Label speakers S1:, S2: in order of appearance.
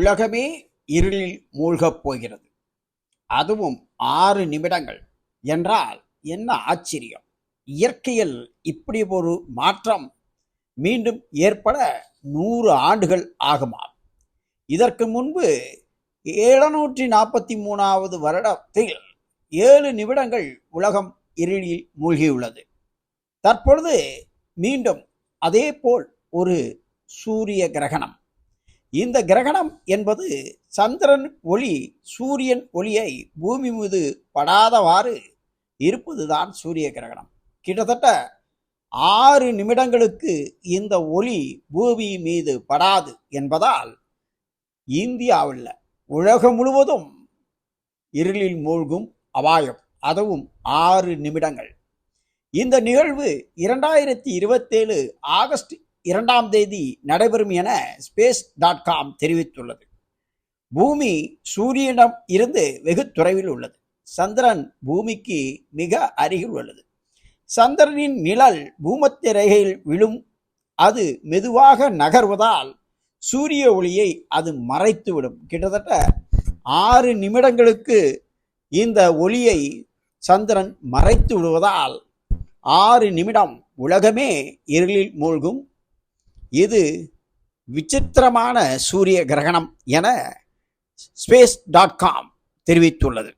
S1: உலகமே இருளில் மூழ்கப் போகிறது. அதுவும் ஆறு நிமிடங்கள். என்றால் என்ன ஆச்சரியம். இயற்கையில் இப்படி ஒரு மாற்றம் மீண்டும் ஏற்பட நூறு ஆண்டுகள் ஆகுமாம். இதற்கு முன்பு எழுநூற்றி நாற்பத்தி மூணாவது வருடத்தில் ஏழு நிமிடங்கள் உலகம் இருளில் மூழ்கியுள்ளது. தற்பொழுது மீண்டும் அதேபோல் ஒரு சூரிய கிரகணம். இந்த கிரகணம் என்பது சந்திரன் ஒளி சூரியன் ஒளியை பூமி மீது படாதவாறு இருப்பதுதான் சூரிய கிரகணம். கிட்டத்தட்ட ஆறு நிமிடங்களுக்கு இந்த ஒளி பூமி மீது படாது என்பதால் இந்தியாவில் உலகம் முழுவதும் இருளில் மூழ்கும் அபாயம். அதுவும் ஆறு நிமிடங்கள். இந்த நிகழ்வு இரண்டாயிரத்தி இருபத்தேழு ஆகஸ்ட் இரண்டாம் தேதி நடைபெறும் என ஸ்பேஸ் டாட் காம் தெரிவித்துள்ளது. பூமி சூரியனிடம் இருந்து வெகு தொலைவில் உள்ளது. சந்திரன் பூமிக்கு மிக அருகில் உள்ளது. சந்திரனின் நிழல் பூமத்திய ரேகையில் விழும். அது மெதுவாக நகர்வதால் சூரிய ஒளியை அது மறைத்துவிடும். கிட்டத்தட்ட ஆறு நிமிடங்களுக்கு இந்த ஒளியை சந்திரன் மறைத்து விடுவதால் ஆறு நிமிடம் உலகமே இருளில் மூழ்கும். இது விசித்திரமான சூரிய கிரகணம் என ஸ்பேஸ் டாட் காம் தெரிவித்துள்ளது.